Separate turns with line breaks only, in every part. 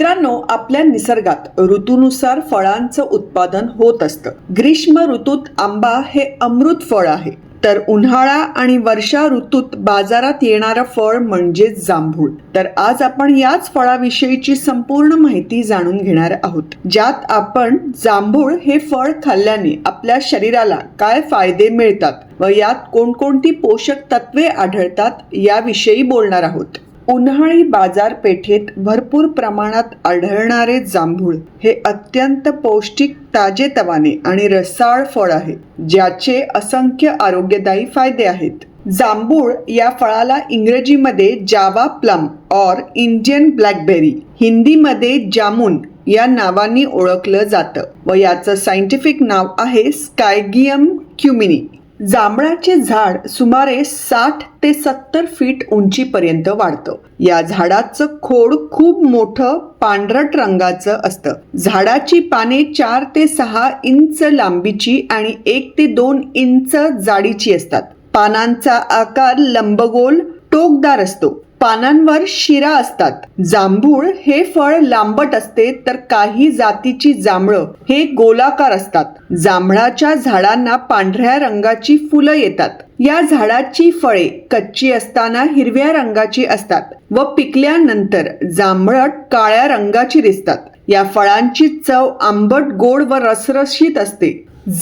मित्रांनो आपल्या निसर्गात ऋतूनुसार फळांचं उत्पादन होत असतं. ग्रीष्म ऋतूत आंबा हे अमृत फळ आहे. तर उन्हाळा आणि वर्षा ऋतूत बाजारात येणारं फळ म्हणजे जांभूळ. तर आज आपण याच फळाविषयीची संपूर्ण माहिती जाणून घेणार आहोत. ज्यात आपण जांभूळ हे फळ खाल्ल्याने आपल्या शरीराला काय फायदे मिळतात व यात कोणकोणती पोषक तत्वे आढळतात याविषयी बोलणार आहोत. उन्हाळी बाजारपेठेत भरपूर प्रमाणात आढळणारे जांभूळ. हे अत्यंत पौष्टिक ताजेतवाने आणि रसाळ फळ आहे ज्याचे असंख्य आरोग्यदायी फायदे आहेत. जांभूळ या फळाला इंग्रजीमध्ये जावा प्लम और इंडियन ब्लॅकबेरी हिंदीमध्ये जामुन या नावाने ओळखलं जातं व याचं सायंटिफिक नाव आहे स्कायगियम क्युमिनी. जांभळाचे झाड सुमारे साठ ते सत्तर फीट उंचीपर्यंत वाढतं. या झाडाचं खोड खूप मोठं पांढरट रंगाचं असतं. झाडाची पाने चार ते सहा इंच लांबीची आणि एक ते दोन इंच जाडीची असतात. पानांचा आकार लंबगोल टोकदार असतो. पानांवर शिरा असतात. जांभूळ हे फळ लांबट असते तर काही जातीची जांभळं हे गोलाकार असतात. जांभळाच्या झाडांना पांढऱ्या रंगाची फुलं येतात. या झाडाची फळे कच्ची असताना हिरव्या रंगाची असतात व पिकल्यानंतर जांभळट काळ्या रंगाची दिसतात. या फळांची चव आंबट गोड व रसरशीत असते.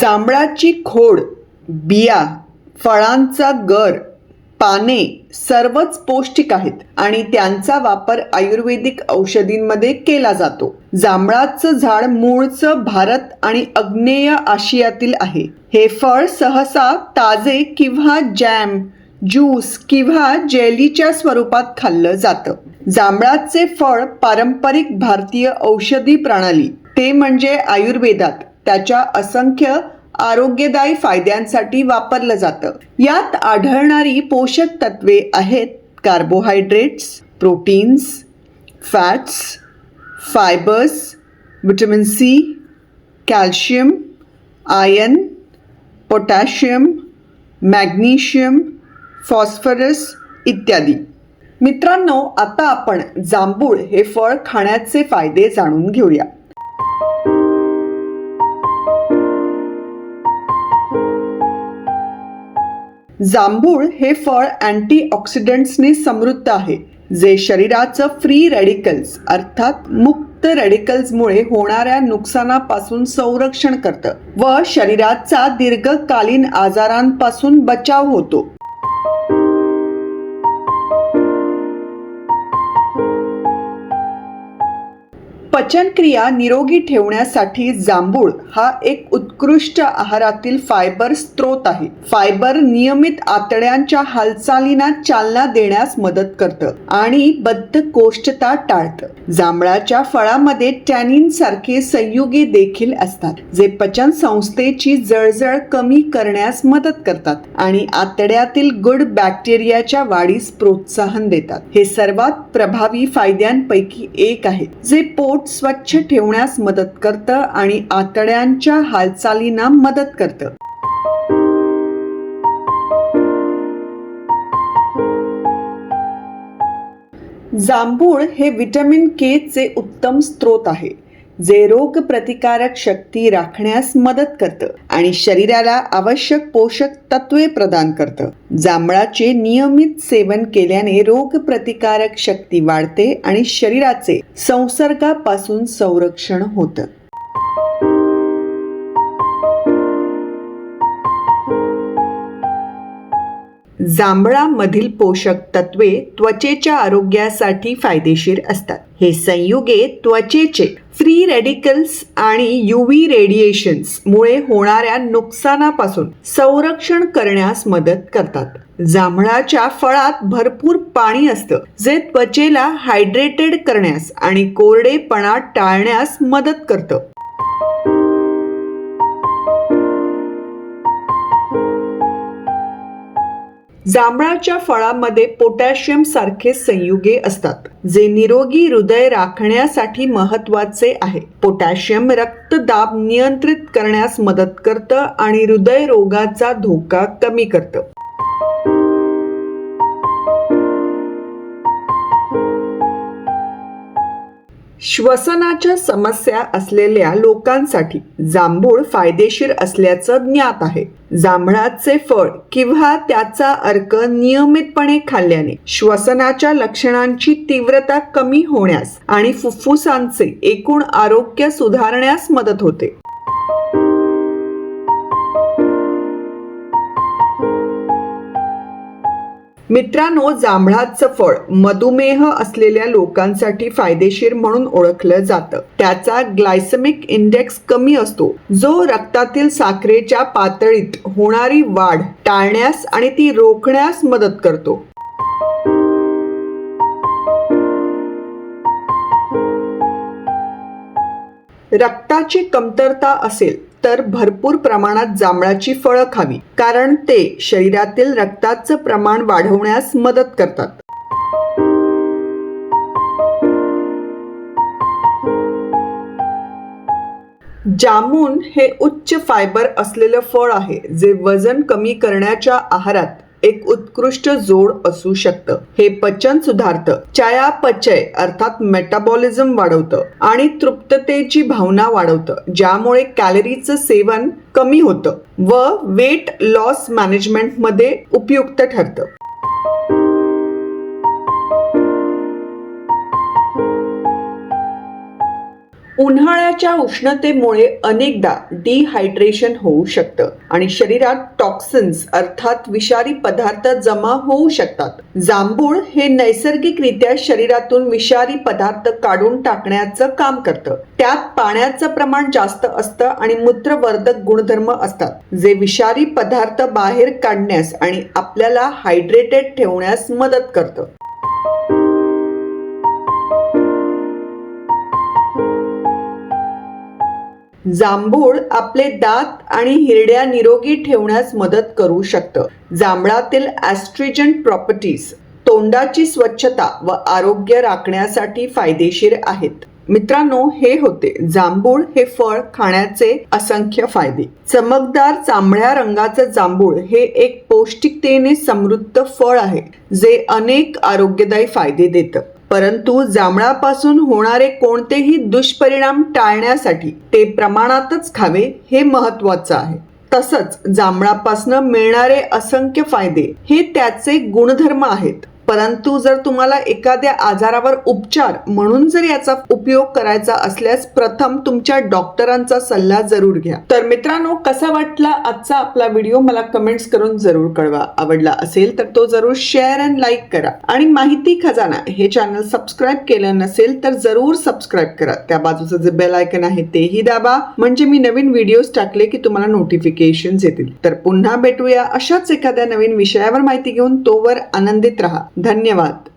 जांभळाची खोड बिया फळांचा गर पाने सर्वच पौष्टिक आहेत आणि त्यांचा वापर आयुर्वेदिक औषधींमध्ये केला जातो. जांभळाचं झाड मूळचं भारत आणि अग्नेय आशियातील आहे. हे फळ सहसा ताजे किंवा जॅम ज्यूस किंवा जेलीच्या स्वरूपात खाल्लं जातं. जांभळाचे फळ पारंपरिक भारतीय औषधी प्रणाली. ते म्हणजे आयुर्वेदात त्याच्या असंख्य आरोग्यदायी फायद्यांसाठी वापरलं जातं. यात आढळणारी पोषक तत्वे आहेत carbohydrates proteins fats fibres vitamin C calcium iron potassium magnesium phosphorus इत्यादी. मित्रांनो आता आपण जांभूळ हे फळ खाण्याचे फायदे जाणून घेऊया. जांभूळ हे फळ अँटीऑक्सिडंट्सने समृद्ध आहे जे शरीराचं फ्री रॅडिकल्स अर्थात मुक्त रॅडिकल्समुळे होणाऱ्या नुकसानापासून संरक्षण करतं व शरीराचा दीर्घकालीन आजारांपासून बचाव होतो. पचनक्रिया निरोगी ठेवण्यासाठी जांभूळ हा एक उत्कृष्ट आहारातील फायबर स्त्रोत आहे. फायबर नियमित आतड्यांच्या हालचालींना चालना देण्यास मदत करतं आणि बद्धकोष्ठता टाळतं. जांभळाच्या फळामध्ये टॅनिन सारखे संयुगे देखील असतात जे पचन संस्थेची जळजळ कमी करण्यास मदत करतात आणि आतड्यातील गुड बॅक्टेरियाच्या वाढीस प्रोत्साहन देतात. हे सर्वात प्रभावी फायद्यांपैकी एक आहे जे पोट स्वच्छ ठेवण्यास मदत करतं आणि आतड्यांच्या हालचालींना मदत करतं. जांभूळ हे व्हिटॅमिन के चे उत्तम स्रोत आहे जे रोग प्रतिकारक शक्ती राखण्यास मदत करतं आणि शरीराला आवश्यक पोषक तत्वे प्रदान करतं. जांभळाचे नियमित सेवन केल्याने रोग प्रतिकारक शक्ती वाढते आणि शरीराचे संसर्गापासून संरक्षण होतं. जांभळामधील पोषक तत्वे त्वचेच्या आरोग्यासाठी फायदेशीर असतात. हे संयुगे त्वचेचे फ्री रेडिकल्स आणि युव्ही रेडिएशन्स मुळे होणाऱ्या नुकसानापासून संरक्षण करण्यास मदत करतात. जांभळाच्या फळात भरपूर पाणी असतं जे त्वचेला हायड्रेटेड करण्यास आणि कोरडेपणा टाळण्यास मदत करतं. जांभळाच्या फळामध्ये पोटॅशियम सारखे संयुगे असतात जे निरोगी हृदय राखण्यासाठी महत्त्वाचे आहे. पोटॅशियम रक्तदाब नियंत्रित करण्यास मदत करतं आणि हृदयरोगाचा धोका कमी करतं. श्वसनाच्या समस्या असलेल्या लोकांसाठी जांभूळ फायदेशीर असल्याचं ज्ञात आहे. जांभळाचे फळ किंवा त्याचा अर्क नियमितपणे खाल्ल्याने श्वसनाच्या लक्षणांची तीव्रता कमी होण्यास आणि फुफ्फुसांचे एकूण आरोग्य सुधारण्यास मदत होते. मित्रांनो जांभळाचं फळ मधुमेह असलेल्या लोकांसाठी फायदेशीर म्हणून ओळखलं जातं. त्याचा ग्लायसेमिक इंडेक्स कमी असतो. जो रक्तातील साखरेच्या पातळीत होणारी वाढ टाळण्यास आणि ती रोखण्यास मदत करतो. रक्ताची कमतरता असेल तर भरपूर प्रमाणात जांभळाची फळं खावी कारण ते शरीरातील रक्ताचं प्रमाण वाढवण्यास मदत करतात. जामून हे उच्च फायबर असलेलं फळ आहे जे वजन कमी करण्याच्या आहारात एक उत्कृष्ट जोड असू शकतं. हे पचन सुधारतं. चयापचय अर्थात मेटाबॉलिझम वाढवतं आणि तृप्ततेची भावना वाढवतं ज्यामुळे कॅलरीचं सेवन कमी होतं व वेट लॉस मॅनेजमेंटमध्ये उपयुक्त ठरतं. उन्हाळ्याच्या उष्णतेमुळे अनेकदा डिहायड्रेशन होऊ शकतं आणि शरीरात टॉक्सिन्स अर्थात विषारी पदार्थ जमा होऊ शकतात. जांभूळ हे नैसर्गिकरित्या शरीरातून विषारी पदार्थ काढून टाकण्याचं काम करतं. त्यात पाण्याचं प्रमाण जास्त असतं आणि मूत्रवर्धक गुणधर्म असतात. जे विषारी पदार्थ बाहेर काढण्यास आणि आपल्याला हायड्रेटेड ठेवण्यास मदत करतं. जांभूळ आपले दात आणि हिरड्या निरोगी ठेवण्यास मदत करू शकतं. जांभळातील ॲस्ट्रिजंट प्रॉपर्टीज तोंडाची स्वच्छता व आरोग्य राखण्यासाठी फायदेशीर आहेत. मित्रांनो हे होते जांभूळ हे फळ खाण्याचे असंख्य फायदे. चमकदार जांभळ्या रंगाचं जांभूळ हे एक पौष्टिकतेने समृद्ध फळ आहे जे अनेक आरोग्यदायी फायदे देतं. परंतु जांभळापासून होणारे कोणतेही दुष्परिणाम टाळण्यासाठी ते प्रमाणातच खावे हे महत्वाचं आहे. तसंच जांभळापासून मिळणारे असंख्य फायदे हे त्याचे गुणधर्म आहेत. परंतु जर तुम्हाला एखाद्या आजारावर उपचार म्हणून जर याचा उपयोग करायचा असल्यास प्रथम तुमच्या डॉक्टरांचा सल्ला जरूर घ्या. तर मित्रांनो कसा वाटला आजचा आपला व्हिडिओ? मला कमेंट्स करून जरूर कळवा. आवडला असेल तर तो जरूर शेअर अँड लाईक करा. आणि माहिती खजाना हे चॅनल सबस्क्राईब केलं नसेल तर जरूर सबस्क्राईब करा. त्या बाजूचं जे बेल आयकन आहे तेही दाबा. म्हणजे मी नवीन व्हिडिओज टाकले की तुम्हाला नोटिफिकेशन येतील. तर पुन्हा भेटूया अशाच एखाद्या नवीन विषयावर माहिती घेऊन. तोवर आनंदित राहा. धन्यवाद.